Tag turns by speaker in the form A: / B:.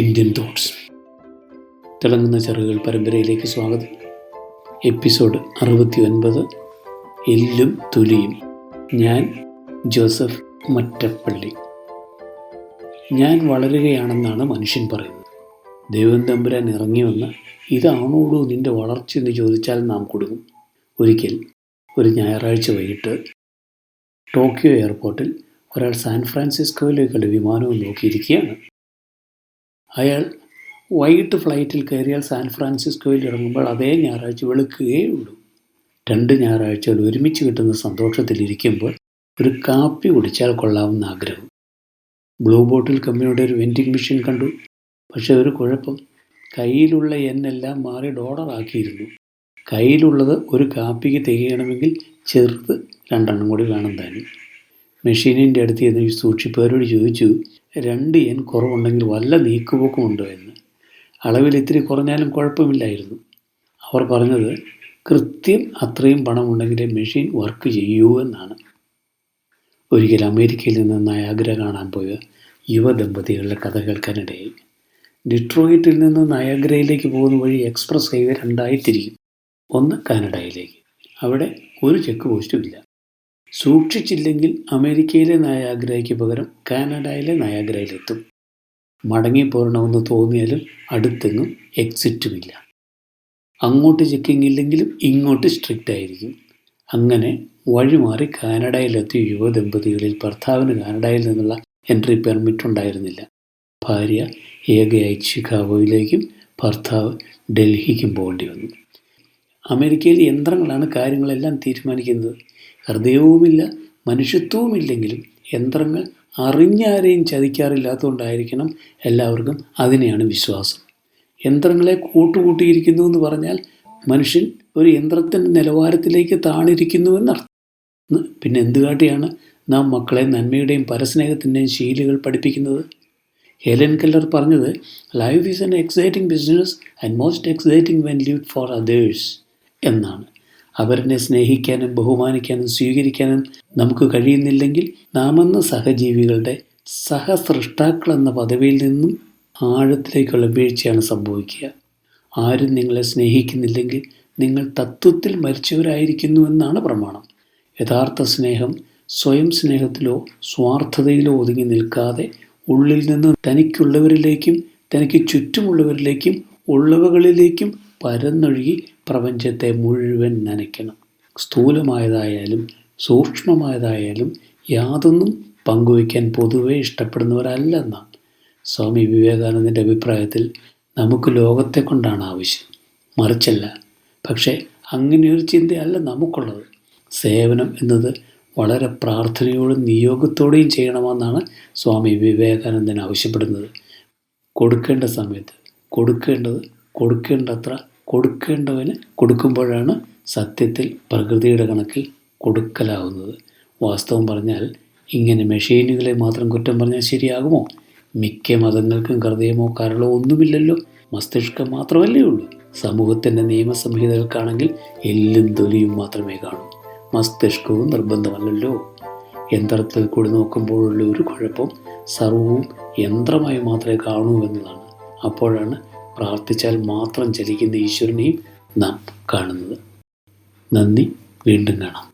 A: Indian thoughts തിളങ്ങുന്ന ചെറുകൾ പരമ്പരയിലേക്ക് സ്വാഗതം. എപ്പിസോഡ് അറുപത്തി ഒൻപത് എല്ലും തുലിയും. ഞാൻ ജോസഫ് മറ്റപ്പള്ളി. ഞാൻ വളരുകയാണെന്നാണ് മനുഷ്യൻ പറയുന്നത്. ദൈവം തമ്പുരാൻ ഇറങ്ങി വന്ന് ഇതാണോടൂ നിന്റെ വളർച്ച എന്ന് ചോദിച്ചാൽ നാം കൊടുക്കും. ഒരിക്കൽ ഒരു ഞായറാഴ്ച വൈകിട്ട് ടോക്കിയോ എയർപോർട്ടിൽ ഒരാൾ സാൻ ഫ്രാൻസിസ്കോയിലേക്കുള്ള വിമാനവും നോക്കിയിരിക്കുകയാണ്. അയാൾ വൈകിട്ട് ഫ്ലൈറ്റിൽ കയറിയാൽ സാൻ ഫ്രാൻസിസ്കോയിൽ ഇറങ്ങുമ്പോൾ അതേ ഞായറാഴ്ച വെളുക്കുകയേ ഉള്ളൂ. രണ്ട് ഞായറാഴ്ചകൾ ഒരുമിച്ച് കിട്ടുന്ന സന്തോഷത്തിലിരിക്കുമ്പോൾ ഒരു കാപ്പി കുടിച്ചാൽ കൊള്ളാവുന്ന ആഗ്രഹം. ബ്ലൂ ബോട്ടിൽ കമ്പനിയുടെ ഒരു വെൻഡിങ് മെഷീൻ കണ്ടു. പക്ഷേ ഒരു കുഴപ്പം. കയ്യിലുള്ള എന്നെല്ലാം മാറി ഡോളറാക്കിയിരുന്നു കയ്യിലുള്ളത് ഒരു കാപ്പിക്ക് തികയണമെങ്കിൽ ചെറുത് രണ്ടെണ്ണം കൂടി വേണം താനും. മെഷീനിന്റെ അടുത്ത് ചെന്ന് ഈ സൂക്ഷിപ്പുകാരോട് ചോദിച്ചു രണ്ട് എൻ കുറവുണ്ടെങ്കിൽ വല്ല നീക്കുപോക്കുമുണ്ടോ എന്ന്. അളവിൽ ഇത്തിരി കുറഞ്ഞാലും കുഴപ്പമില്ലായിരുന്നു. അവർ പറഞ്ഞത് കൃത്യം അത്രയും പണമുണ്ടെങ്കിലേ മെഷീൻ വർക്ക് ചെയ്യൂ എന്നാണ്. ഒരിക്കൽ അമേരിക്കയിൽ നിന്ന് നയാഗ്ര കാണാൻ പോയ യുവദമ്പതികളുടെ കഥ കേൾക്കാനിടയായി. ഡിട്രോയിറ്റിൽ നിന്ന് നയാഗ്രയിലേക്ക് പോകുന്ന വഴി എക്സ്പ്രസ് ഹൈവേ രണ്ടായി ഒന്ന് കാനഡയിലേക്ക്. അവിടെ ഒരു ചെക്ക് പോസ്റ്റും ഇല്ല. സൂക്ഷിച്ചില്ലെങ്കിൽ അമേരിക്കയിലെ നയാഗ്രഹയ്ക്ക് പകരം കാനഡയിലെ നയാഗ്രയിലെത്തും. മടങ്ങിപ്പോരണമെന്ന് തോന്നിയാലും അടുത്തെങ്ങും എക്സിറ്റുമില്ല. അങ്ങോട്ട് ചെക്കിംഗ് ഇല്ലെങ്കിലും ഇങ്ങോട്ട് സ്ട്രിക്റ്റ് ആയിരിക്കും അങ്ങനെ വഴിമാറി കാനഡയിലെത്തിയ യുവദമ്പതികളിൽ ഭർത്താവിന് കാനഡയിൽ നിന്നുള്ള എൻട്രി പെർമിറ്റ് ഉണ്ടായിരുന്നില്ല ഭാര്യ ഏകയായി ചിക്കാഗോയിലേക്കും ഭർത്താവ് ഡൽഹിക്കും പോകേണ്ടി വന്നു അമേരിക്കയിൽ യന്ത്രങ്ങളാണ് കാര്യങ്ങളെല്ലാം തീരുമാനിക്കുന്നത്. ഹൃദയവുമില്ല മനുഷ്യത്വവുമില്ലെങ്കിലും യന്ത്രങ്ങൾ അറിഞ്ഞാരെയും ചതിക്കാറില്ലാത്തതുകൊണ്ടായിരിക്കണം എല്ലാവർക്കും അതിനെയാണ് വിശ്വാസം. യന്ത്രങ്ങളെ കൂട്ടുകൂട്ടിയിരിക്കുന്നു എന്ന് പറഞ്ഞാൽ മനുഷ്യൻ ഒരു യന്ത്രത്തിന്റെ നിലവാരത്തിലേക്ക് താണിരിക്കുന്നു എന്നർത്ഥം പിന്നെ എന്ത് കാട്ടിയാണ് നാം മക്കളെ നന്മയുടെയും പരസ്നേഹത്തിന്റെയും ശീലുകൾ പഠിപ്പിക്കുന്നത്? ഹെലൻ കല്ലർ പറഞ്ഞത് life is an exciting business and most exciting when live for others എന്നാണ്. അവരെ സ്നേഹിക്കാനും ബഹുമാനിക്കാനും സ്വീകരിക്കാനും നമുക്ക് കഴിയുന്നില്ലെങ്കിൽ നാം എന്ന സഹജീവികളുടെ സഹസൃഷ്ടാക്കൾ എന്ന പദവിയിൽ നിന്നും ആഴത്തിലേക്കുള്ള വീഴ്ചയാണ് സംഭവിക്കുക. ആരും നിങ്ങളെ സ്നേഹിക്കുന്നില്ലെങ്കിൽ നിങ്ങൾ തത്വത്തിൽ മരിച്ചവരായിരിക്കുന്നു എന്നാണ് പ്രമാണം. യഥാർത്ഥ സ്നേഹം സ്വയം സ്നേഹത്തിലോ സ്വാർത്ഥതയിലോ ഒതുങ്ങി നിൽക്കാതെ ഉള്ളിൽ നിന്ന് തനിക്കുള്ളവരിലേക്കും തനിക്ക് ചുറ്റുമുള്ളവരിലേക്കും ഉള്ളവകളിലേക്കും പരന്നൊഴുകി പ്രപഞ്ചത്തെ മുഴുവൻ നനയ്ക്കണം. സ്ഥൂലമായതായാലും സൂക്ഷ്മമായതായാലും യാതൊന്നും പങ്കുവയ്ക്കാൻ പൊതുവെ ഇഷ്ടപ്പെടുന്നവരല്ല എന്നാണ് സ്വാമി വിവേകാനന്ദന്റെ അഭിപ്രായത്തിൽ നമുക്ക് ലോകത്തെ കൊണ്ടാണ് ആവശ്യം. മറിച്ചല്ല പക്ഷേ അങ്ങനെയൊരു ചിന്തയല്ല നമുക്കുള്ളത്. സേവനം എന്നത് വളരെ പ്രാർത്ഥനയോടും നിയോഗത്തോടെയും ചെയ്യണമെന്നാണ് സ്വാമി വിവേകാനന്ദൻ ആവശ്യപ്പെടുന്നത്. കൊടുക്കേണ്ട സമയത്ത് കൊടുക്കേണ്ടത് കൊടുക്കേണ്ടത്ര കൊടുക്കേണ്ടവന് കൊടുക്കുമ്പോഴാണ് സത്യത്തിൽ പ്രകൃതിയുടെ കണക്കിൽ കൊടുക്കലാവുന്നത്. വാസ്തവം പറഞ്ഞാൽ ഇങ്ങനെ മെഷീനുകളെ മാത്രം കുറ്റം പറഞ്ഞാൽ ശരിയാകുമോ? മിക്ക മതങ്ങൾക്കും ഹൃദയമോ കരളോ ഒന്നുമില്ലല്ലോ. മസ്തിഷ്കം മാത്രമല്ലേ ഉള്ളൂ. സമൂഹത്തിന്റെ നിയമസംഹിതകൾക്കാണെങ്കിൽ എല്ലും തൊലിയും മാത്രമേ കാണൂ. മസ്തിഷ്കവും നിർബന്ധമല്ലല്ലോ. യന്ത്രത്തിൽ കൂടി നോക്കുമ്പോഴുള്ള ഒരു കുഴപ്പം സർവവും യന്ത്രമായി മാത്രമേ കാണൂ എന്നതാണ്. അപ്പോഴാണ് പ്രാർത്ഥിച്ചാൽ മാത്രം ചലിക്കുന്ന ഈശ്വരനെയും നാം കാണുന്നത്. നന്ദി വീണ്ടും കാണാം.